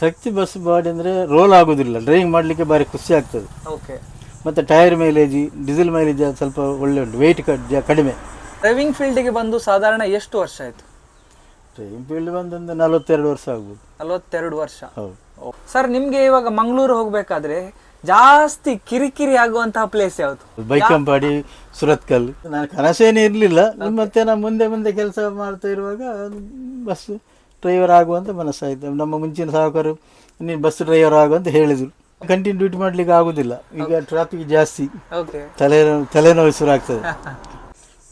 ಶಕ್ತಿ bus body ಅಂದರೆ roll ಆಗೋದಿಲ್ಲ. Driving ಮಾಡಲಿಕ್ಕೆ ಭಾರಿ ಖುಷಿ ಆಗ್ತದೆ. ಓಕೆ ಮತ್ತು ಟೈರ್ ಮೈಲೇಜ್ ಡೀಸೆಲ್ ಮೈಲೇಜ್ ಸ್ವಲ್ಪ ಒಳ್ಳೆ ಉಂಟು. ವೆಯ್ಟ್ ಕಡಿಮೆ. ಡ್ರೈವಿಂಗ್ ಫೀಲ್ಡಿಗೆ ಬಂದು ಸಾಧಾರಣ ಎಷ್ಟು ವರ್ಷ ಆಯಿತು? ಡ್ರೈವಿಂಗ್ ಫೀಲ್ಡ್ ಬಂದೊಂದು ನಲವತ್ತೆರಡು ವರ್ಷ ಆಗ್ಬೋದು. ನಲವತ್ತೆರಡು ವರ್ಷ. ಹೌದು. ಸರ್ ನಿಮಗೆ ಇವಾಗ ಮಂಗಳೂರು ಹೋಗಬೇಕಾದ್ರೆ ಜಾಸ್ತಿ ಕಿರಿಕಿರಿ ಆಗುವಂತಹ ಪ್ಲೇಸ್ ಯಾವುದು? ಬೈಕಂಪಾಡಿ ಸುರತ್ಕಲ್ ನಾನು ಕನಸೇನೇ ಇರಲಿಲ್ಲ. ಮತ್ತೆ ನಾನು ಮುಂದೆ ಮುಂದೆ ಕೆಲಸ ಮಾಡ್ತಾ ಇರುವಾಗ ಬಸ್. ಡ್ರೈವರ್ ಆಗುವಂತ ಮನಸ್ಸಾಯಿತು. ನಮ್ಮ ಮುಂಚಿನ ಸಾಹುಕರು ನೀನು ಬಸ್ ಡ್ರೈವರ್ ಆಗುವಂತ ಹೇಳಿದರು. ಕಂಟಿನ್ಯೂ ಡ್ಯೂಟಿ ಮಾಡಲಿಕ್ಕೆ ಆಗೋದಿಲ್ಲ. ಈಗ ಟ್ರಾಫಿಕ್ ಜಾಸ್ತಿ. ತಲೆ ತಲೆನೋವು ಶುರು ಆಗ್ತದೆ.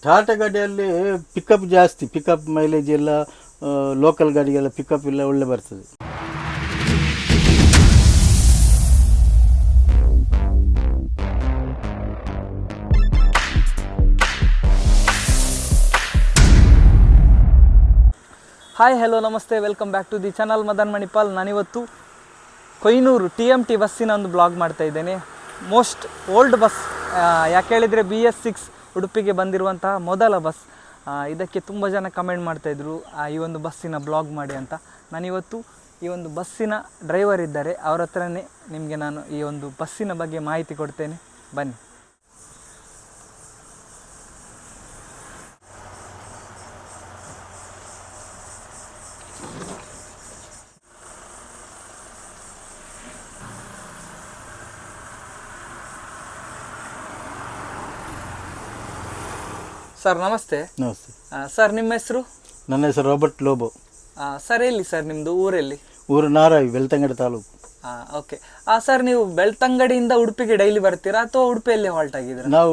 ಟಾಟಾ ಗಾಡಿಯಲ್ಲಿ ಪಿಕಪ್ ಜಾಸ್ತಿ. ಪಿಕಪ್ ಮೈಲೇಜ್ ಎಲ್ಲ ಲೋಕಲ್ ಗಾಡಿಗೆಲ್ಲ ಪಿಕಪ್ ಎಲ್ಲ ಒಳ್ಳೆ ಬರ್ತದೆ. Hi hello namaste. Welcome back to the channel Madan Manipal ನಾನಿವತ್ತು ಕೊಯ್ನೂರು ಟಿ ಎಂ ಟಿ ಬಸ್ಸಿನ ಒಂದು ಬ್ಲಾಗ್ ಮಾಡ್ತಾ ಇದ್ದೇನೆ. ಮೋಸ್ಟ್ ಓಲ್ಡ್ ಬಸ್ ಯಾಕೆ ಹೇಳಿದರೆ ಬಿ ಎಸ್ ಸಿಕ್ಸ್ ಉಡುಪಿಗೆ ಬಂದಿರುವಂತಹ ಮೊದಲ ಬಸ್ ಇದಕ್ಕೆ ತುಂಬ ಜನ ಕಮೆಂಟ್ ಮಾಡ್ತಾಯಿದ್ರು ಈ ಒಂದು ಬಸ್ಸಿನ ಬ್ಲಾಗ್ ಮಾಡಿ ಅಂತ. ನಾನಿವತ್ತು ಈ ಒಂದು ಬಸ್ಸಿನ ಡ್ರೈವರ್ ಇದ್ದಾರೆ. ಅವರ ಹತ್ರನೇ ನಿಮಗೆ ನಾನು ಈ ಒಂದು ಬಸ್ಸಿನ ಬಗ್ಗೆ ಮಾಹಿತಿ ಕೊಡ್ತೇನೆ. ಬನ್ನಿ. ಸರ್ ನಮಸ್ತೆ. ನಮಸ್ತೆ. ಸರ್ ನಿಮ್ಮ ಹೆಸರು? ನನ್ನ ಹೆಸರು ರಾಬರ್ಟ್ ಲೋಬೋ. ಸರ್ ಎಲ್ಲಿ ಸರ್ ನಿಮ್ಮದು ಊರಲ್ಲಿ? ಊರು ನಾರಾಯಿ ಬೆಳ್ತಂಗಡಿ ತಾಲೂಕು. ಓಕೆ. ಆ ಸರ್ ನೀವು ಬೆಳ್ತಂಗಡಿಯಿಂದ ಉಡುಪಿಗೆ ಡೈಲಿ ಬರ್ತೀರಾ ಅಥವಾ ಉಡುಪಿಯಲ್ಲಿ ಹಾಲ್ಟ್ ಆಗಿದ್ರೆ ನಾವು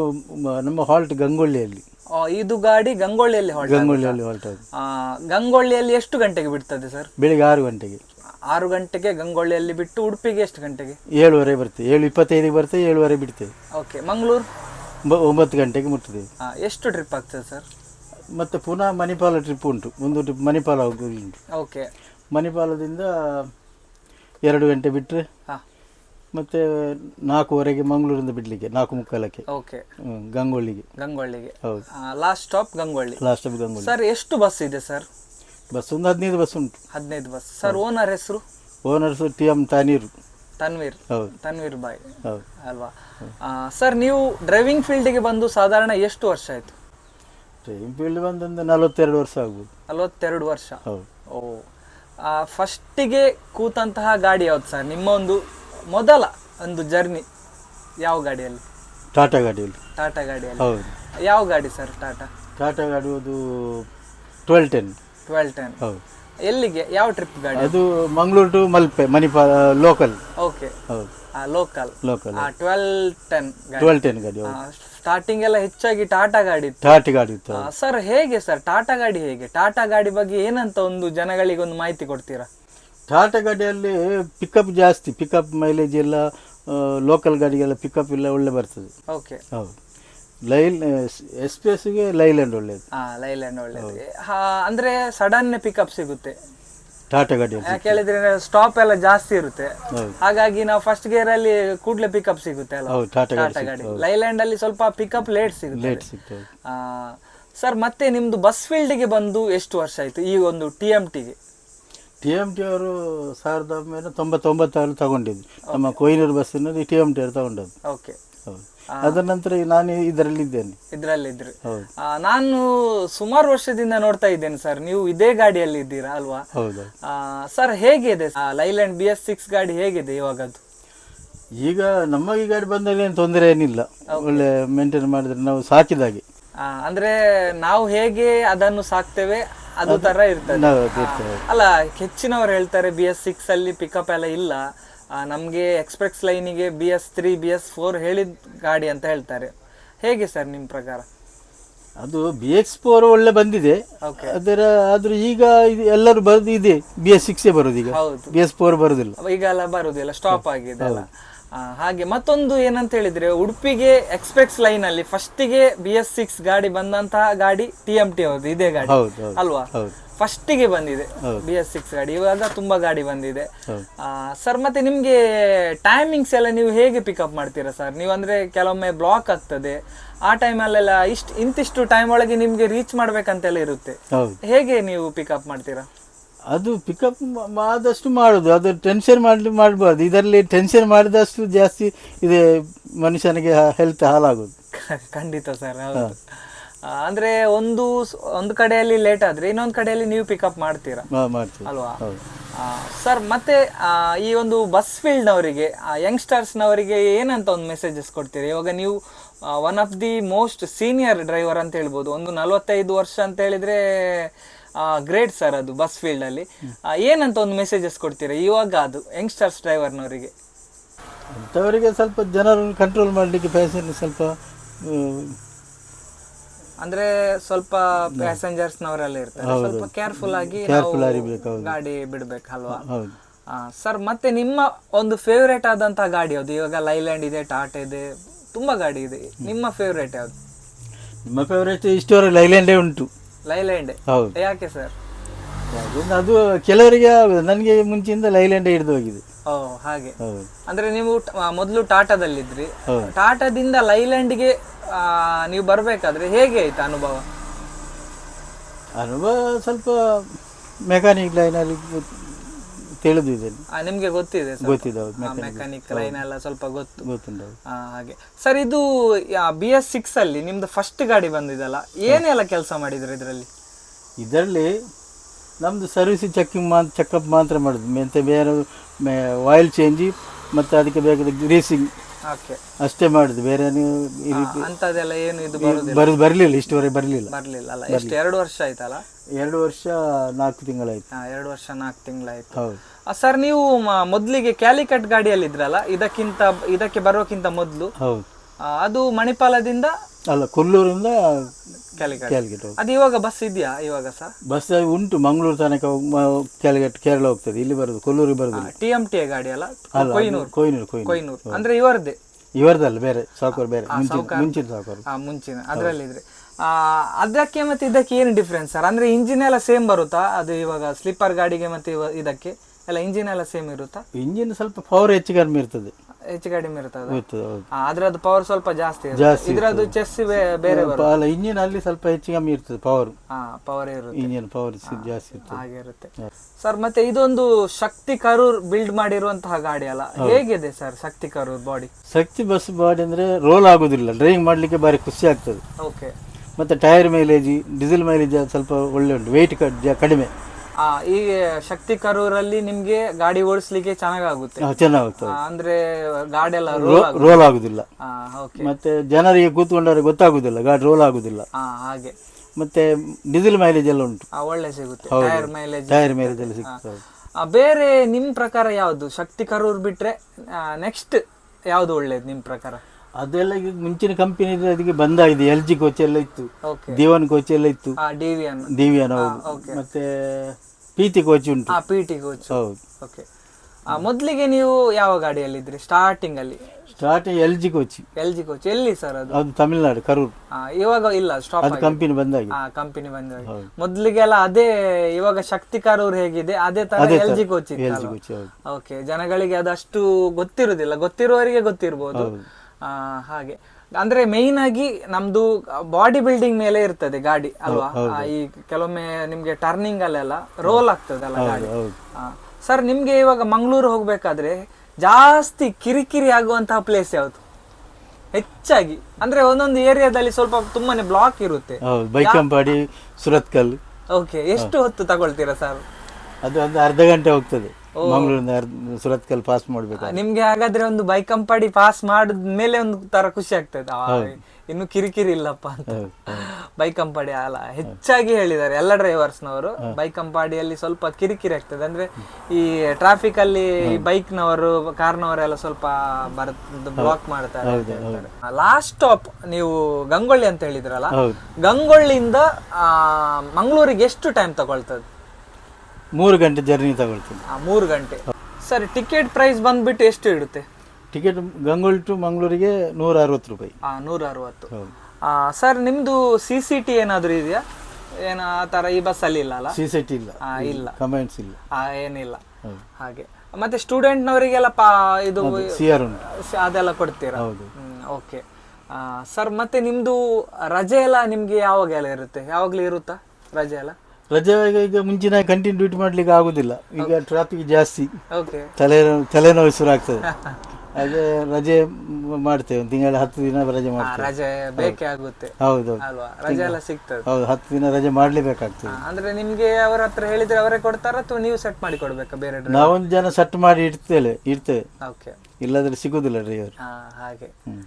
ನಮ್ಮ ಹಾಲ್ಟ್ ಗಂಗೊಳ್ಳಿಯಲ್ಲಿ. ಇದು ಗಾಡಿ ಗಂಗೊಳ್ಳಿಯಲ್ಲಿ ಹಾಲ್ಟ್ ಗಂಗೊಳ್ಳಿಯಲ್ಲಿ ಹಾಲ್ಟ್ ಆಗಿದೆ ಗಂಗೊಳ್ಳಿಯಲ್ಲಿ ಎಷ್ಟು ಗಂಟೆಗೆ ಬಿಡ್ತದೆ ಸರ್? ಬೆಳಿಗ್ಗೆ ಆರು ಗಂಟೆಗೆ. ಆರು ಗಂಟೆಗೆ ಗಂಗೊಳ್ಳಿಯಲ್ಲಿ ಬಿಟ್ಟು ಉಡುಪಿಗೆ ಎಷ್ಟು ಗಂಟೆಗೆ? ಏಳುವರೆ ಬರ್ತೇವೆ ಏಳು ಇಪ್ಪತ್ತೈದಿಗೆ ಬರ್ತೇವೆ ಏಳುವರೆ ಬಿಡ್ತೇವೆ ಓಕೆ. ಮಂಗಳೂರು? ಒಂಬ- ಒಂಬತ್ತು ಗಂಟೆಗೆ ಮುಟ್ಟಿದೆ ಎಷ್ಟು ಟ್ರಿಪ್ ಆಗ್ತದೆ ಸರ್ ಮತ್ತು ಪುನಃ ಮಣಿಪಾಲ ಟ್ರಿಪ್ ಉಂಟು. ಒಂದು ಟ್ರಿಪ್ ಮಣಿಪಾಲ ಹೋಗೋದು ಉಂಟು. ಓಕೆ. ಮಣಿಪಾಲದಿಂದ ಎರಡು ಗಂಟೆ ಬಿಟ್ಟರೆ ಹಾಂ. ಮತ್ತು ನಾಲ್ಕುವರೆಗೆ ಮಂಗಳೂರಿಂದ ಬಿಡಲಿಕ್ಕೆ ನಾಲ್ಕು ಮುಕ್ಕಾಲಕ್ಕೆ. ಓಕೆ. ಹ್ಮ್, ಗಂಗೊಳ್ಳಿಗೆ. ಗಂಗೊಳ್ಳಿಗೆ. ಹೌದು. Last stop Gangolli. Last of Gangolli. Sir ಎಷ್ಟು ಬಸ್ ಇದೆ ಸರ್ ಬಸ್ ಒಂದು ಹದಿನೈದು ಬಸ್ ಉಂಟು. ಹದಿನೈದು ಬಸ್ ಸರ್ ಓನರ್ ಹೆಸರು? ಓನರ್ಸು ಟಿ ಎಂ ತಾನೀರು. ತನ್ವೀರ್ ತನ್ವೀರ್ ಬಾಯ್. ಅಲ್ವಾ? ಸರ್ ನೀವು ಡ್ರೈವಿಂಗ್ ಫೀಲ್ಡಿಗೆ ಬಂದು ಸಾಧಾರಣ ಎಷ್ಟು ವರ್ಷ ಆಯಿತು? ಡ್ರೈವಿಂಗ್ ಫೀಲ್ಡ್ ಬಂದಂದ್ರೆ ನಲವತ್ತೆರಡು ವರ್ಷ ಆಗ್ಬೋದು. ನಲವತ್ತೆರಡು ವರ್ಷ? ಓ. ಫಸ್ಟಿಗೆ ಕೂತಂತಹ ಗಾಡಿ ಯಾವ್ದು ಸರ್? ನಿಮ್ಮ ಒಂದು ಮೊದಲ ಒಂದು ಜರ್ನಿ ಯಾವ ಗಾಡಿಯಲ್ಲಿ? ಟಾಟಾ ಗಾಡಿಯಲ್ಲಿ. ಟಾಟಾ ಗಾಡಿಯಲ್ಲಿ. ಹೌದು. ಯಾವ ಗಾಡಿ ಸರ್ ಟಾಟಾ? ಟಾಟಾ ಗಾಡಿ ಅದು ಟ್ವೆಲ್ ಟೆನ್ ಟ್ವೆಲ್ ಟೆನ್ ಹೌದು. ಎಲ್ಲಿಗೆ? ಯಾವ ಟ್ರಿಪ್ ಗಾಡಿ? ಅದು Mangaluru to Malpe Manipal local okay ಹೌದು. Local local twelve ten twelve ten ಗಾಡಿ. ಸ್ಟಾರ್ಟಿಂಗ್ ಎಲ್ಲ ಹೆಚ್ಚಾಗಿ ಟಾಟಾ ಗಾಡಿ ಟಾಟಾ ಗಾಡಿ ಇತ್ತು ಸರ್ ಹೇಗೆ ಸರ್ ಟಾಟಾ ಗಾಡಿ ಹೇಗೆ? ಟಾಟಾ ಗಾಡಿ ಬಗ್ಗೆ ಏನಂತ ಒಂದು ಜನಗಳಿಗೆ ಒಂದು ಮಾಹಿತಿ ಕೊಡ್ತೀರಾ? ಟಾಟಾ ಗಾಡಿಯಲ್ಲಿ ಪಿಕಪ್ ಜಾಸ್ತಿ ಪಿಕಪ್ ಮೈಲೇಜ್ ಎಲ್ಲ ಲೋಕಲ್ ಗಾಡಿಗೆಲ್ಲ ಪಿಕಪ್ ಎಲ್ಲ ಒಳ್ಳೆ ಬರ್ತದೆ. ಓಕೆ ಹೌದು. ಲೈಲ್ ಎಸ್ಗೆ ಎಸ್ಗೆ ಲೈಲ್ಯಾಂಡ್ ಒಳ್ಳೆಯದು ಹಾ ಲೈಲ್ಯಾಂಡ್ ಒಳ್ಳೇದು. ಹಾ ಅಂದ್ರೆ ಸಡನ್ ಪಿಕಪ್ ಸಿಗುತ್ತೆ. ಟಾಟಾ ಗಾಡಿಯಲ್ಲಿ ಯಾಕೆ ಹೇಳಿದ್ರೆ ಸ್ಟಾಪ್ ಎಲ್ಲ ಜಾಸ್ತಿ ಇರುತ್ತೆ. ಹಾಗಾಗಿ ನಾವು ಫಸ್ಟ್ ಗೇರ್ ಅಲ್ಲಿ ಕೂಡಲೇ ಪಿಕಪ್ ಸಿಗುತ್ತೆ ಅಲ್ಲ ಹೌದು ಟಾಟಾ ಟಾಟಾ ಗಾಡಿ. ಗಾಡಿ ಲೈಲ್ಯಾಂಡ್ ಅಲ್ಲಿ ಸ್ವಲ್ಪ ಪಿಕಪ್ ಲೇಟ್ ಸಿಗುತ್ತೆ. ಲೇಟ್ ಸಿಗ್ತದೆ. ಸರ್ ಮತ್ತೆ ನಿಮ್ದು ಬಸ್ ಫೀಲ್ಡಿಗೆ ಬಂದು ಎಷ್ಟು ವರ್ಷ ಆಯ್ತು? ಈ ಒಂದು ಟಿ ಎಂ ಟಿಗೆ ಟಿ ಎಂ ಟಿ ಅವರು ಸಾವಿರದ ಒಂಬೈನೂರ ತೊಂಬತ್ತೊಂಬತ್ತರಲ್ಲಿ ತಗೊಂಡಿದ್ವಿ ನಮ್ಮ ಕೊಯ್ನೂರು ಬಸ್ಸಿನಲ್ಲಿ ಟಿ ಎಂ ಟಿ ಅವರು ತಗೊಂಡದ್ದು. ಓಕೆ ಅದರ ನಂತರ ನಾನು ಇದರಲ್ಲಿ ಇದ್ದೇನೆ ಇದ್ರಲ್ಲಿದ್ರಿ ಹೌದು. ಆ, ನಾನು ಸುಮಾರು ವರ್ಷದಿಂದ ನೋಡ್ತಾ ಇದ್ದೇನೆ ಸರ್. ನೀವು ಇದೇ ಗಾಡಿಯಲ್ಲಿ ಇದ್ದೀರಾ ಅಲ್ವಾ? ಹೌದು. ಆ, ಸರ್ ಹೇಗಿದೆ? ಲೈಲ್ಯಾಂಡ್ ಬಿ ಎಸ್ ಸಿಕ್ಸ್ ಗಾಡಿ ಹೇಗಿದೆ ಇವಾಗದ್ದು? ಈಗ ನಮ್ಮ ಈ ಗಾಡಿ ಬಂದಲ್ಲಿ ಏನು ತೊಂದರೆ ಏನಿಲ್ಲ. ಒಳ್ಳೆ ಮೇಂಟೈನ್ ಮಾಡಿದ್ರೆ ನಾವು ಸಾಕಿದಾಗೆ ಆ, ಅಂದ್ರೆ ನಾವು ಹೇಗೆ ಅದನ್ನು ಸಾಕ್ತೇವೆ ಅದು ತರ ಇರ್ತದೆ. ನಾವು ಅದು ಇರ್ತೇವೆ. ಅಲ್ಲ ಹೆಚ್ಚಿನವರು ಹೇಳ್ತಾರೆ ಬಿ ಎಸ್ ಸಿಕ್ಸ್ ಅಲ್ಲಿ ಪಿಕಪ್ ಎಲ್ಲ ಇಲ್ಲ. ನಮ್ಗೆ express ಲೈನಿಗೆ B S three B S four ಹೇಳಿದ ಗಾಡಿ ಅಂತ ಹೇಳ್ತಾರೆ. ಹೇಗೆ ಸರ್ ನಿಮ್ಮ ಪ್ರಕಾರ? ಅದು ಬಿ ಎಕ್ಸ್ ಫೋರ್ ಒಳ್ಳೆ ಬಂದಿದೆ. ಅದರ ಆದ್ರೂ ಈಗ ಇದು ಎಲ್ಲರೂ ಬರೋದು ಇದೆ. ಬಿ ಎಸ್ ಸಿಕ್ಸೇ ಬರೋದು ಈಗ. ಹೌದು. ಬಿ ಎಸ್ ಫೋರ್ ಬರೋದಿಲ್ಲ. ಈಗ ಎಲ್ಲ ಬರೋದಿಲ್ಲ ಸ್ಟಾಪ್ ಆಗಿದೆ ಅಲ್ಲ. ಹಾಗೆ ಮತ್ತೊಂದು ಏನಂತ ಹೇಳಿದ್ರೆ ಉಡುಪಿಗೆ ಎಕ್ಸ್ಪ್ರೆಸ್ ಲೈನ್ ಅಲ್ಲಿ ಫಸ್ಟಿಗೆ ಬಿ ಎಸ್ ಸಿಕ್ಸ್ ಗಾಡಿ ಬಂದಂತಹ ಗಾಡಿ ಟಿ ಎಂ ಟಿ ಹೌದು ಇದೇ ಗಾಡಿ. ಅಲ್ವಾ? ಫಸ್ಟಿಗೆ ಬಂದಿದೆ. ಬಿ ಎಸ್ ಸಿಕ್ಸ್ ಗಾಡಿ. ಇವಾಗ ತುಂಬಾ ಗಾಡಿ ಬಂದಿದೆ. ಸರ್ ಮತ್ತೆ ನಿಮ್ಗೆ ಟೈಮಿಂಗ್ಸ್ ಎಲ್ಲ ನೀವು ಹೇಗೆ ಪಿಕಪ್ ಮಾಡ್ತೀರಾ ಸರ್? ನೀವು ಅಂದ್ರೆ ಕೆಲವೊಮ್ಮೆ ಬ್ಲಾಕ್ ಆಗ್ತದೆ. ಆ ಟೈಮಲ್ಲೆಲ್ಲ ಇಷ್ಟು ಇಂತಿಷ್ಟು ಟೈಮ್ ಒಳಗೆ ನಿಮ್ಗೆ ರೀಚ್ ಮಾಡ್ಬೇಕಂತೆಲ್ಲ ಇರುತ್ತೆ. ಹೇಗೆ ನೀವು ಪಿಕಪ್ ಮಾಡ್ತೀರಾ? ಅದು ಪಿಕಪ್ ಆದಷ್ಟು ಮಾಡೋದು. ಅದು ಟೆನ್ಷನ್ ಮಾಡಿ ಮಾಡಬಾರ್ದು. ಇದರಲ್ಲಿ ಟೆನ್ಷನ್ ಮಾಡಿದಷ್ಟು ಜಾಸ್ತಿ ಇದೆ ಮನುಷ್ಯನಿಗೆ ಹೆಲ್ತ್ ಹಾಳಾಗೋದು. ಖಂಡಿತ ಸರ್ ಅಂದ್ರೆ ಒಂದು ಒಂದು ಕಡೆಯಲ್ಲಿ ಲೇಟ್ ಆದ್ರೆ ಇನ್ನೊಂದು ಕಡೆಯಲ್ಲಿ ನೀವು ಪಿಕಪ್ ಮಾಡ್ತೀರಾ? ಮಾಡ್ತೀವಿ. ಅಲ್ವಾ? ಸರ್ ಮತ್ತೆ ಈ ಒಂದು ಬಸ್ ಫೀಲ್ಡ್ ನವರಿಗೆ ಯಂಗ್ಸ್ಟರ್ಸ್ ನವರಿಗೆ ಏನಂತ ಒಂದು ಮೆಸೇಜಸ್ ಕೊಡ್ತೀರಿ? ಇವಾಗ ನೀವು one of the most senior driver ಅಂತ ಹೇಳ್ಬೋದು. ಒಂದು ನಲವತ್ತೈದು ವರ್ಷ ಅಂತ ಹೇಳಿದ್ರೆ ಗ್ರೇಟ್ ಸರ್ ಅದು ಬಸ್ ಫೀಲ್ಡ್ ಅಲ್ಲಿ. ಏನಂತ ಒಂದು ಮೆಸೇಜಸ್ ಕೊಡ್ತೀರಾ? ಇವಾಗ ಅದು ಯಂಗ್ಸ್ಟರ್ಸ್ ಡ್ರೈವರ್ನವರಿಗೆ ಅಂಥವರಿಗೆ ಸ್ವಲ್ಪ ಜನರನ್ನು ಕಂಟ್ರೋಲ್ ಮಾಡಲಿಕ್ಕೆ ಪ್ಯಾಸೆಂಜರ್ ಸ್ವಲ್ಪ ಅಂದ್ರೆ ಸ್ವಲ್ಪ ಪ್ಯಾಸೆಂಜರ್ಸ್ ನವರೆಲ್ಲ ಇರ್ತಾರೆ. ಸ್ವಲ್ಪ ಕೇರ್ಫುಲ್ ಆಗಿ ನಾವು. ಗಾಡಿ ಬಿಡ್ಬೇಕಲ್ವಾ? ಸರ್ ಮತ್ತೆ ನಿಮ್ಮ ಒಂದು ಫೇವ್ರೇಟ್ ಆದಂತಹ ಗಾಡಿ ಯಾವುದು? ಇವಾಗ ಲೈಲ್ಯಾಂಡ್ ಇದೆ ಟಾಟಾ ಇದೆ ತುಂಬಾ ಗಾಡಿ ಇದೆ. ನಿಮ್ಮ ಫೇವ್ರೇಟ್ ಯಾವುದು? ನಿಮ್ಮ ಫೇವ್ರೇಟ್ ಇಷ್ಟವರೆಗೆ ಲೈಲ್ಯಾಂಡೇ ಉಂಟು. ಲೈಲ್ಯಾಂಡ್ ಯಾಕೆ ಸರ್ ಅದು ಕೆಲವರಿಗೆ ನನಗೆ ಮುಂಚೆಯಿಂದ ಲೈಲ್ಯಾಂಡೇ ಹಿಡಿದು ಹೋಗಿದೆ. ಓ ಹಾಗೆ. ಹೌದು. ಅಂದ್ರೆ ನೀವು ಟ- ಆ, ಮೊದಲು ಟಾಟಾದಲ್ಲಿದ್ರಿ. ಹೌದು. ಟಾಟಾದಿಂದ ಲೈಲ್ಯಾಂಡ್ಗೆ ಆ, ನೀವು ಬರ್ಬೇಕಾದ್ರೆ ಹೇಗೆ ಆಯ್ತು ಅನುಭವ? ಅನುಭವ ಸ್ವಲ್ಪ ಮೆಕ್ಯಾನಿಕ್ ಲೈನ್ ಇದೆ ಆ, ನಿಮ್ಗೆ ಗೊತ್ತಿದೆ ಗೊತ್ತಿದೆ ಹೌದು ಮೆಕ್ಯಾನಿಕ್ ಲೈನ್ ಎಲ್ಲ ಸ್ವಲ್ಪ ಗೊತ್ತು. ಗೊತ್ತುಂಟು ಹೌದು. ಆ, ಹಾಗೆ. ಸರ್ ಇದು ಬಿ ಎಸ್ ಸಿಕ್ಸ್ ಅಲ್ಲಿ ನಿಮ್ದು ಫಸ್ಟ್ ಗಾಡಿ ಬಂದಿದಲ್ಲ ಏನೆಲ್ಲ ಕೆಲಸ ಮಾಡಿದ್ರು ಇದರಲ್ಲಿ? ಇದರಲ್ಲಿ ನಮ್ದು ಸರ್ವಿಸ್ ಚೆಕಿಂಗ್ ಮಾ ಚೆಕಪ್ ಮಾತ್ರ ಮಾಡುದು ಮೆಂತೆ ಬೇರೆ ಆಯಿಲ್ ಚೇಂಜಿ ಮತ್ತೆ ಅದಕ್ಕೆ ಬೇಕಾದ ಗ್ರೀಸಿಂಗ್ ಓಕೆ ಅಷ್ಟೇ ಮಾಡುದು. ಬೇರೆ ಏನು ಈ ರೀತಿ ಏನು ಇದು ಬರೋದಿಲ್ಲ. ಬರೋದು ಬರಲಿಲ್ಲ ಇಷ್ಟುವರೆಗೆ ಬರಲಿಲ್ಲ. ಬರ್ಲಿಲ್ಲ ಅಲ್ಲ. ಎಷ್ಟು ಎರಡು ವರ್ಷ ಆಯ್ತಲ್ಲ? ಎರಡು ವರ್ಷ ನಾಲ್ಕು ತಿಂಗಳಾಯ್ತು. ಎರಡು ವರ್ಷ ನಾಲ್ಕು ತಿಂಗಳಾಯ್ತು. ಹೌದು. ಸರ್ ನೀವು ಮ- ಮೊದ್ಲಿಗೆ ಕ್ಯಾಲಿಕಟ್ ಗಾಡಿಯಲ್ಲಿ ಇದ್ರಲ್ಲ ಇದಕ್ಕಿಂತ ಇದಕ್ಕೆ ಬರೋಕ್ಕಿಂತ ಮೊದಲು? ಹೌದು. ಅದು ಮಣಿಪಾಲದಿಂದ ಅಲ್ಲ ಕೊಲ್ಲೂರಿಂದ ಕ್ಯಾಲಿಕಟ್ ಅದು ಇವಾಗ ಬಸ್ ಇದೆಯಾ ಇವಾಗ ಸರ್ ಬಸ್ ಉಂಟು ಮಂಗಳೂರು ತನಕ ಕೆಳಗಟ್ಟು ಕೇರಳ ಹೋಗ್ತದೆ. ಇಲ್ಲಿ ಬರೋದು ಕೊಲ್ಲೂರಿಗೆ ಬರೋದು ಟಿ ಎಂ ಟಿ ಗಾಡಿ ಅಲ್ಲ? ಕೊಯ್ನೂರು. ಕೊಯ್ನೂರು ಕೊಯ್ನೂರು. ಅಂದ್ರೆ ಇವರದ್ದೇ? ಇವರದಲ್ಲ ಬೇರೆ ಸಾಕೋರ್ ಬೇರೆ. ಮುಂಚಿನ ಸಾಕೋರ್ ಮುಂಚಿನ ಅದ್ರಲ್ಲಿದ್ರೆ. ಆ ಅದಕ್ಕೆ ಮತ್ತೆ ಇದಕ್ಕೆ ಏನು ಡಿಫ್ರೆನ್ಸ್ ಸರ್ ಅಂದ್ರೆ ಇಂಜಿನ್ ಎಲ್ಲ ಸೇಮ್ ಬರುತ್ತಾ? ಅದು ಇವಾಗ ಸ್ಲೀಪರ್ ಗಾಡಿಗೆ ಮತ್ತೆ ಇದಕ್ಕೆ? ಎಲ್ಲ ಇಂಜಿನ್ ಎಲ್ಲ ಸೇಮ್ ಇರುತ್ತಾ? ಇಂಜಿನ್ ಸ್ವಲ್ಪ ಪವರ್ ಹೆಚ್ಚು ಕಡಿಮೆ ಇರ್ತದೆ. ಹೆಚ್ಚು ಕಡಿಮೆ ಇರ್ತದ. ಇರ್ತದೆ ಹೌದು. ಅದ್ರದ್ದು ಪವರ್ ಸ್ವಲ್ಪ ಜಾಸ್ತಿ ಇದ್ರದ್ದು ಚೆಸ್ ಬೇರೆ ಬರುತ್ತೆ. ಅಲ್ಲ ಇಂಜಿನ್ ಅಲ್ಲಿ ಸ್ವಲ್ಪ ಹೆಚ್ಚು ಕಮ್ಮಿ ಇರ್ತದೆ ಪವರ್ ಹಾ ಪವರ್ ಇರುತ್ತೆ. ಇಂಜಿನ್ ಪವರ್ ಜಾಸ್ತಿ ಇರ್ತದೆ. ಹಾಗೆ ಇರುತ್ತೆ. ಸರ್ ಮತ್ತೆ ಇದೊಂದು ಶಕ್ತಿ ಕರೂರ್ ಬಿಲ್ಡ್ ಮಾಡಿರುವಂತಹ ಗಾಡಿ ಅಲ್ಲ. ಹೇಗಿದೆ sir Shakti Karur body Shakti bus body ಅಂದ್ರೆ ರೋಲ್ ಆಗುದಿಲ್ಲ ಡ್ರೈವಿಂಗ್ ಮಾಡ್ಲಿಕ್ಕೆ ಬಾರಿ ಖುಷಿ ಆಗ್ತದೆ. ಓಕೆ ಮತ್ತೆ ಟೈರ್ ಮೈಲೇಜ್ ಡೀಸೆಲ್ ಮೈಲೇಜ್ ಸ್ವಲ್ಪ ಒಳ್ಳೆ ಉಂಟು ವೆಯ್ಟ್ ಕಡಿಮೆ. ಆ ಈ ಶಕ್ತಿ ಕರೂರಲ್ಲಿ ನಿಮ್ಗೆ ಗಾಡಿ ಓಡಿಸ್ಲಿಕ್ಕೆ ಚೆನ್ನಾಗಾಗುತ್ತೆ. ಚೆನ್ನಾಗುತ್ತೆ. ಆ, ಅಂದ್ರೆ ಗಾಡಿ ಎಲ್ಲ ರೋಲ್ ರೋಲ್ ಆಗುದಿಲ್ಲ. ಓಕೆ ಮತ್ತೆ ಜನರಿಗೆ ಕೂತ್ಕೊಂಡರೆ ಗೊತ್ತಾಗುದಿಲ್ಲ ಗಾಡಿ ರೋಲ್ ಆಗುದಿಲ್ಲ. ಆ, ಹಾಗೆ. ಮತ್ತೆ ಡೀಸೆಲ್ ಮೈಲೇಜ್ ಎಲ್ಲ ಉಂಟು. ಆ, ಒಳ್ಳೆ ಸಿಗುತ್ತೆ. ಟೈರ್ ಮೈಲೇಜ್ ಟೈರ್ ಮೈಲೇಜ್ ಎಲ್ಲ ಸಿಗ್ತದೆ. ಬೇರೆ ನಿಮ್ ಪ್ರಕಾರ ಯಾವ್ದು? ಶಕ್ತಿ ಕರೂರ್ ಬಿಟ್ರೆ ನೆಕ್ಸ್ಟ್ ಯಾವ್ದು ಒಳ್ಳೇದು ನಿಮ್ ಪ್ರಕಾರ? ಅದೆಲ್ಲ ಈಗ ಮುಂಚಿನ ಕಂಪನಿ ಅದಕ್ಕೆ ಬಂದಾಗಿದೆ ಎಲ್ ಜಿ ಕೋಚ್ ಎಲ್ಲ ಇತ್ತು. ದಿವಾನ್ ಕೋಚ್ ಎಲ್ಲ ಇತ್ತು. ದಿವ್ಯಾನ್ ಹೌದು. ಮತ್ತೆ ಪಿಟಿ ಕೋಚ್ ಉಂಟು. ಆ ಪಿ ಟಿ ಕೋಚ್ ಹೌದು. ಓಕೆ ಮೊದಲಿಗೆ ನೀವು ಯಾವ ಗಾಡಿಯಲ್ಲಿ ಇದ್ರಿ ಸ್ಟಾರ್ಟಿಂಗ್ ಅಲ್ಲಿ. Starting L G coach L G coach ಎಲ್ಲಿ ಸರ್ ಅದು? ಅದು ತಮಿಳ್ನಾಡು ಕರೂರ್. ಇವಾಗ ಇಲ್ಲ ಸ್ಟಾಪ್ ಅದು ಕಂಪನಿ ಬಂದಾಗಿದೆ. ಆ ಕಂಪನಿ ಬಂದಾಗ ಮೊದ್ಲಿಗೆಲ್ಲ ಅದೇ ಇವಾಗ ಶಕ್ತಿ ಕರೂರ್ ಹೇಗಿದೆ ಅದೇ ತರ ಎಲ್ ಜಿ ಕೋಚ್ ಓಕೆ ಜನಗಳಿಗೆ ಅದಷ್ಟು ಗೊತ್ತಿರುದಿಲ್ಲ. ಗೊತ್ತಿರುವವರಿಗೆ ಗೊತ್ತಿರ್ಬೋದು. ಹಾಗೆ. ಅಂದ್ರೆ ಮೇಯ್ನ್ ಆಗಿ ನಮ್ದು ಬಾಡಿ ಬಿಲ್ಡಿಂಗ್ ಮೇಲೆ ಇರ್ತದೆ ಗಾಡಿ ಅಲ್ವಾ? ಈ ಕೆಲವೊಮ್ಮೆ ನಿಮ್ಗೆ ಟರ್ನಿಂಗ್ ಅಲ್ಲೆಲ್ಲ ರೋಲ್ ಆಗ್ತದಲ್ಲ ಗಾಡಿ. ಹೌದು. ಸರ್ ನಿಮ್ಗೆ ಇವಾಗ ಮಂಗಳೂರು ಹೋಗ್ಬೇಕಾದ್ರೆ ಜಾಸ್ತಿ ಕಿರಿಕಿರಿ ಆಗುವಂತಹ ಪ್ಲೇಸ್ ಯಾವುದು? ಹೆಚ್ಚಾಗಿ. ಅಂದ್ರೆ ಒಂದೊಂದು ಏರಿಯಾದಲ್ಲಿ ಸ್ವಲ್ಪ ತುಂಬಾನೇ ಬ್ಲಾಕ್ ಇರುತ್ತೆ. ಬೈಕಂಪಾಡಿ ಸುರತ್ಕಲ್. ಓಕೆ ಎಷ್ಟು ಹೊತ್ತು ತಗೊಳ್ತೀರಾ ಸರ್ ಅದು ಒಂದು ಅರ್ಧ ಗಂಟೆ ಹೋಗ್ತದೆ. ಮಂಗಳೂರಿಂದ ಸುರತ್ಕಲ್ ಪಾಸ್ ಮಾಡ್ಬೇಕು ನಿಮ್ಗೆ ಹಾಗಾದ್ರೆ ಒಂದು ಬೈಕ್ ಕಂಪಾಡಿ ಪಾಸ್ ಮಾಡಿದ ಮೇಲೆ ಒಂದು ತರ ಖುಷಿ ಆಗ್ತದೆ. ಇನ್ನು ಕಿರಿಕಿರಿ ಇಲ್ಲಪ್ಪ ಅಂತ. ಬೈಕ್ ಕಂಪಾಡಿ ಅಲ್ಲ ಹೆಚ್ಚಾಗಿ ಹೇಳಿದ್ದಾರೆ ಎಲ್ಲ ಡ್ರೈವರ್ಸ್ನವರು ಬೈಕ್ ಕಂಪಾಡಿಯಲ್ಲಿ ಸ್ವಲ್ಪ ಕಿರಿಕಿರಿ ಆಗ್ತದೆ. ಅಂದ್ರೆ ಈ ಟ್ರಾಫಿಕ್ ಅಲ್ಲಿ ಬೈಕ್ ನವರು ಕಾರ್ನವರೆಲ್ಲ ಸ್ವಲ್ಪ ಬ್ಲಾಕ್ ಮಾಡ್ತಾರೆ ಲಾಸ್ಟ್ ಸ್ಟಾಪ್ ನೀವು ಗಂಗೊಳ್ಳಿ ಅಂತ ಹೇಳಿದ್ರಲ್ಲ ಗಂಗೊಳ್ಳಿಯಿಂದ ಆ, ಮಂಗಳೂರಿಗೆ ಎಷ್ಟು ಟೈಮ್ ತಗೊಳ್ತದೆ? ಮೂರು ಗಂಟೆ ಜರ್ನಿ ತಗೊಳ್ತೀನಿ. ಆ, ಮೂರು ಗಂಟೆ. ಸರಿ ಟಿಕೆಟ್ ಪ್ರೈಸ್ ಬಂದ್ಬಿಟ್ಟು ಎಷ್ಟು ಇಡುತ್ತೆ? ಟಿಕೆಟ್ ಗಂಗೊಳ್ಳಿ ಟು ಮಂಗಳೂರಿಗೆ ನೂರ ಅರವತ್ತು ರೂಪಾಯಿ. ಆ, ನೂರ ಅರವತ್ತು ಹೌದು ಸರ್ ನಿಮ್ದು ಸಿ ಸಿ ಟಿ ಏನಾದರೂ ಇದೆಯಾ? ಏನ ಆ ಥರ ಈ ಬಸ್ಸಲ್ಲಿ ಇಲ್ಲ ಅಲ್ಲ ಸಿ ಟಿ ಇಲ್ಲ. ಆ, ಇಲ್ಲ. ಕಮೆಂಟ್ಸ್ ಇಲ್ಲ. ಆ, ಏನಿಲ್ಲ. ಹಾಗೆ. ಮತ್ತೆ ಸ್ಟೂಡೆಂಟ್ನವರಿಗೆಲ್ಲ ಪಾ ಇದು ಸಿ ಆರ್ ಉಂಟು. ಸ- ಅದೆಲ್ಲ ಕೊಡ್ತೀರಾ? ಹೌದು. ಓಕೆ ಸರ್ ಮತ್ತೆ ನಿಮ್ದು ರಜೆ ಎಲ್ಲ ನಿಮ್ಗೆ ಯಾವಾಗ ಎಲ್ಲ ಇರುತ್ತೆ? ಯಾವಾಗಲೂ ಇರುತ್ತಾ ರಜೆ ಎಲ್ಲ? ರಜೆ ಈಗ ಮುಂಚಿನ ಕಂಟಿನ್ಯೂ ಡ್ಯೂಟಿ ಮಾಡ್ಲಿಕ್ಕೆ ಆಗುದಿಲ್ಲ. ಈಗ ಟ್ರಾಫಿಕ್ ಜಾಸ್ತಿ. ಓಕೆ ತಲೆ ತಲೆನೋವು ಶುರು ಆಗ್ತದೆ. ಹಾಗೆ ರಜೆ ಮಾಡ್ತೇವೆ ಒಂದು ತಿಂಗಳ ಹತ್ತು ದಿನ ರಜೆ ಮಾಡ್ತೇವೆ. ರಜೆ ಬೇಕೇ ಆಗುತ್ತೆ. ಹೌದು ಅಲ್ವಾ? ರಜೆ ಎಲ್ಲ ಸಿಗ್ತದೆ. ಹೌದು ಹತ್ತು ದಿನ ರಜೆ ಮಾಡ್ಲೇಬೇಕಾಗ್ತದೆ. ಅಂದ್ರೆ ನಿಮ್ಗೆ ಅವರ ಹತ್ರ ಹೇಳಿದ್ರೆ ಅವರೇ ಕೊಡ್ತಾರ ಅಥವಾ ನೀವು ಸೆಟ್ ಮಾಡಿ ಕೊಡ್ಬೇಕಾ ಬೇರೆ ನಾವೊಂದು ಜನ ಸೆಟ್ ಮಾಡಿ ಇಡ್ತೇವೆ ಇಡ್ತೇವೆ. ಓಕೆ ಇಲ್ಲದ್ರೆ ಸಿಗುದಿಲ್ಲ ಡ್ರೈವರ್ ಹಾಗೆ. ಹ್ಮ್.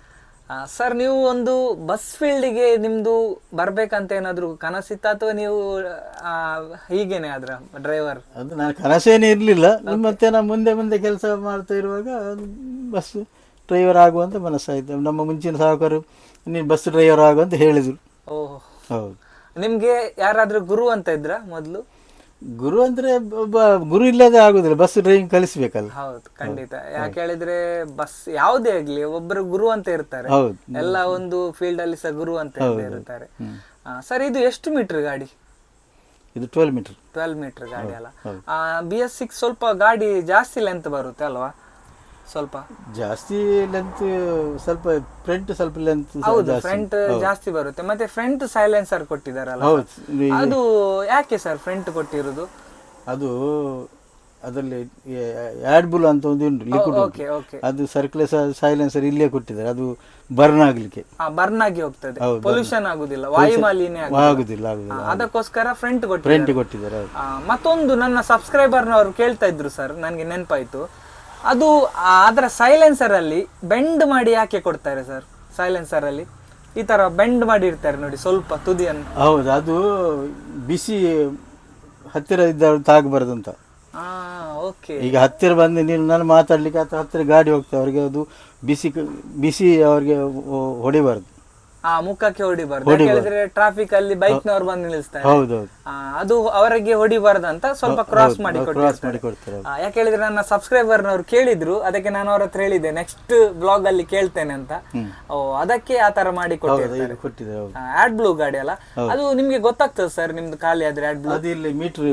ಸರ್ ನೀವು ಒಂದು ಬಸ್ ಫೀಲ್ಡಿಗೆ ನಿಮ್ದು ಬರ್ಬೇಕಂತ ಏನಾದರೂ ಕನಸಿತ್ತ ಅಥವಾ ನೀವು ಹೀಗೇನೆ ಆದ್ರ ಡ್ರೈವರ್ ಅದು ನಾನು ಕನಸೇನೇ ಇರಲಿಲ್ಲ. ಮತ್ತೆ ನಾನು ಮುಂದೆ ಮುಂದೆ ಕೆಲಸ ಮಾಡ್ತಾ ಇರುವಾಗ ಬಸ್ ಡ್ರೈವರ್ ಆಗುವಂತ ಮನಸ್ಸಾಯ್ತು. ನಮ್ಮ ಮುಂಚಿನ ಸಾಹುಕರು ನೀನು ಬಸ್ ಡ್ರೈವರ್ ಆಗುವಂತ ಹೇಳಿದರು. ಓಹ್. ಹೌದು. ನಿಮ್ಗೆ ಯಾರಾದ್ರೂ ಗುರು ಅಂತ ಇದ್ರ ಮೊದ್ಲು? ಗುರು ಅಂದ್ರೆ ಒಬ್ಬ ಗುರು ಇಲ್ಲದೆ ಆಗುದಿಲ್ಲ ಬಸ್ ಡ್ರೈವಿಂಗ್ ಕಲಿಸ್ಬೇಕಲ್ಲ. ಹೌದು ಖಂಡಿತ. ಯಾಕೆ ಹೇಳಿದ್ರೆ ಬಸ್ ಯಾವುದೇ ಆಗ್ಲಿ ಒಬ್ಬರು ಗುರು ಅಂತ ಇರ್ತಾರೆ. ಎಲ್ಲ ಒಂದು ಫೀಲ್ಡ್ ಅಲ್ಲಿ ಸಹ ಗುರು ಅಂತ ಇರ್ತಾರೆ. ಸರ್ ಇದು ಎಷ್ಟು ಮೀಟರ್ ಗಾಡಿ? ಇದು ಟ್ವೆಲ್ ಮೀಟರ್. ಟ್ವೆಲ್ ಮೀಟರ್ ಗಾಡಿ ಅಲ್ಲ. ಬಿ ಎಸ್ ಸಿಕ್ಸ್ ಸ್ವಲ್ಪ ಗಾಡಿ ಜಾಸ್ತಿ ಲೆಂತ್ ಬರುತ್ತೆ ಅಲ್ವಾ? ಸ್ವಲ್ಪ. ಜಾಸ್ತಿ ಲೆಂತ್ ಸ್ವಲ್ಪ ಫ್ರಂಟ್ ಸ್ವಲ್ಪ ಲೆಂತ್ ಹೌದು ಫ್ರಂಟ್ ಜಾಸ್ತಿ ಬರುತ್ತೆ. ಮತ್ತೆ ಫ್ರಂಟ್ ಸೈಲೆನ್ಸರ್ ಕೊಟ್ಟಿದಾರಲ್ಲ. ಅದು ಯಾಕೆ ಸರ್ ಫ್ರಂಟ್ ಕೊಟ್ಟಿರೋದು? ಅದು ಅದರಲ್ಲಿ ಆಡ್ಬುಲ್ ಅಂತ ಒಂದು ಉಂಟು ಲಿಕ್ವಿಡ್ ಓಕೆ ಓಕೆ. ಅದು ಸರ್ಕ್ಯುಲರ್ ಸೈಲೆನ್ಸರ್ ಇಲ್ಲೇ ಕೊಟ್ಟಿದ್ದಾರೆ. ಅದು ಬರ್ನ್ ಆಗ್ಲಿಕ್ಕೆ. ಬರ್ನ್ ಆಗಿ ಹೋಗ್ತದೆ. ಪೊಲ್ಯೂಷನ್ ಆಗುದಿಲ್ಲ ವಾಯು ಮಾಲಿನ್ಯ ಆಗುದಿಲ್ಲ. ಅದಕ್ಕೋಸ್ಕರ ಫ್ರಂಟ್ ಕೊಟ್ಟಿದ್ದಾರೆ. ಫ್ರಂಟ್ ಕೊಟ್ಟಿದ್ದಾರೆ ಮತ್ತೊಂದು ನನ್ನ ಸಬ್ಸ್ಕ್ರೈಬರ್ನವರು ಕೇಳ್ತಾ ಇದ್ರು ಸರ್ ನನಗೆ ನೆನಪಾಯ್ತು. ಅದು ಅದರ ಸೈಲೆನ್ಸರ್ ಅಲ್ಲಿ ಬೆಂಡ್ ಮಾಡಿ ಯಾಕೆ ಕೊಡ್ತಾರೆ ಸರ್ ಸೈಲೆನ್ಸರ್ ಅಲ್ಲಿ? ಈ ತರ ಬೆಂಡ್ ಮಾಡಿ ಇರ್ತಾರೆ ನೋಡಿ ಸ್ವಲ್ಪ ತುದಿಯನ್ನು. ಹೌದು ಅದು ಬಿಸಿ ಹತ್ತಿರ ಇದ್ದವ್ರು ತಾಗಬಾರ್ದು ಅಂತ. ಓಕೆ ಈಗ ಹತ್ತಿರ ಬಂದು ನೀನು ನಾನು ಮಾತಾಡ್ಲಿಕ್ಕೆ ಅಥವಾ ಹತ್ತಿರ ಗಾಡಿ ಹೋಗ್ತೇವೆ ಅವ್ರಿಗೆ ಅದು ಬಿಸಿ ಬಿಸಿ ಅವ್ರಿಗೆ ಹೊಡಿಬಾರ್ದು. ಆ ಮುಖಕ್ಕೆ ಹೊಡಿಬಾರ್ದು. ಹೇಳಿದ್ರೆ ಟ್ರಾಫಿಕ್ ಅಲ್ಲಿ ಬೈಕ್ ನವರು ಬಂದು ನಿಲ್ಲಿಸ್ತಾರೆ. ಹೌದೌದು. ಅದು ಅವರಿಗೆ ಹೊಡಿಬಾರ್ದು ಅಂತ ಸ್ವಲ್ಪ ಕ್ರಾಸ್ ಮಾಡಿ ಕೊಡ್ತಾರೆ ಯಾಕೆ ಹೇಳಿದ್ರೆ ನನ್ನ ಸಬ್ಸ್ಕ್ರೈಬರ್ ನವರು ಕೇಳಿದ್ರು ಅದಕ್ಕೆ ನಾನು ಅವ್ರ ಹತ್ರ ಹೇಳಿದೆ ನೆಕ್ಸ್ಟ್ ಬ್ಲಾಗ್ ಅಲ್ಲಿ ಕೇಳ್ತೇನೆ ಅಂತ. ಓ ಅದಕ್ಕೆ ಆ ತರ ಮಾಡಿ ಕೊಟ್ಟಿದ್ದಾರೆ ಆಡ್ ಬ್ಲೂ ಗಾಡಿ ಅಲ್ಲ? ಅದು ನಿಮ್ಗೆ ಗೊತ್ತಾಗ್ತದೆ ಸರ್ ನಿಮ್ದು ಖಾಲಿ ಆದ್ರೆ ಆಡ್ ಬ್ಲೂ ಇಲ್ಲಿ ಮೀಟರ್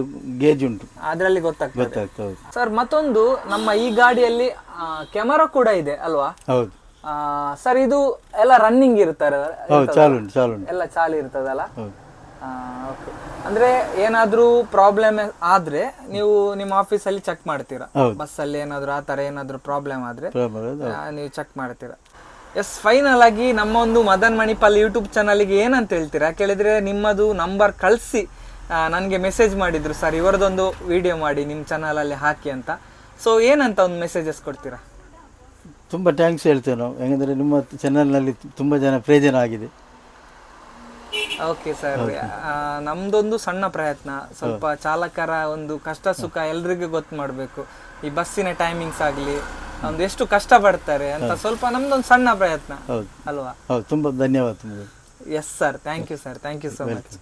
ಗೇಜ್ ಉಂಟು. ಅದ್ರಲ್ಲಿ ಗೊತ್ತಾಗ್ತದೆ. ಗೊತ್ತಾಗ್ತದೆ ಸರ್ ಮತ್ತೊಂದು ನಮ್ಮ ಈ ಗಾಡಿಯಲ್ಲಿ ಕ್ಯಾಮರಾ ಕೂಡ ಇದೆ ಅಲ್ವಾ? ಹೌದು. ಸರ್ ಇದು ಎಲ್ಲ ರನ್ನಿಂಗ್ ಇರ್ತಾರೆ ಚಾಲು ಚಾಲು ಎಲ್ಲ ಚಾಲು ಇರ್ತದಲ್ಲ? ಓಕೆ ಅಂದ್ರೆ ಏನಾದ್ರೂ ಪ್ರಾಬ್ಲಮ್ ಆದ್ರೆ ನೀವು ನಿಮ್ಮ ಆಫೀಸ್ ಅಲ್ಲಿ ಚೆಕ್ ಮಾಡ್ತೀರಾ. ಬಸ್ ಅಲ್ಲಿ ಏನಾದ್ರು ಆ ತರ ಏನಾದ್ರು ಪ್ರಾಬ್ಲಮ್ ಆದ್ರೆ? ನೀವು ಚೆಕ್ ಮಾಡ್ತೀರಾ? ಎಸ್ ಫೈನಲ್ ಆಗಿ ನಮ್ಮ ಒಂದು ಮದನ್ ಮಣಿಪಾಲ್ ಯೂಟ್ಯೂಬ್ ಚಾನಲ್ಗೆ ಏನಂತ ಹೇಳ್ತೀರಾ? ಕೇಳಿದ್ರೆ ನಿಮ್ಮದು ನಂಬರ್ ಕಳಿಸಿ ನನಗೆ ಮೆಸೇಜ್ ಮಾಡಿದ್ರು. ಸರ್ ಇವರದೊಂದು ವಿಡಿಯೋ ಮಾಡಿ ನಿಮ್ಮ ಚಾನಲಲ್ಲಿ ಹಾಕಿ ಅಂತ. ಸೊ ಏನಂತ ಒಂದು ಮೆಸೇಜಸ್ ಕೊಡ್ತೀರಾ? ತುಂಬ ಥ್ಯಾಂಕ್ಸ್ ಹೇಳ್ತೇವೆ ನಾವು. ಯಾಕಂದರೆ ನಿಮ್ಮ ಚಾನಲ್ನಲ್ಲಿ ತುಂಬ ಜನ ಪ್ರಯೋಜನ ಆಗಿದೆ. ಓಕೆ ಸರ್ ನಮ್ದೊಂದು ಸಣ್ಣ ಪ್ರಯತ್ನ. ಸ್ವಲ್ಪ ಚಾಲಕರ ಒಂದು ಕಷ್ಟ ಸುಖ ಎಲ್ರಿಗೂ ಗೊತ್ತು ಮಾಡಬೇಕು. ಈ ಬಸ್ಸಿನ ಟೈಮಿಂಗ್ಸ್ ಆಗಲಿ ಒಂದು ಎಷ್ಟು ಕಷ್ಟ ಪಡ್ತಾರೆ ಅಂತ ಸ್ವಲ್ಪ ನಮ್ದೊಂದು ಸಣ್ಣ ಪ್ರಯತ್ನ. ಅಲ್ವಾ? ಹೌದು ತುಂಬ ಧನ್ಯವಾದ yes sir thank you sir thank you so much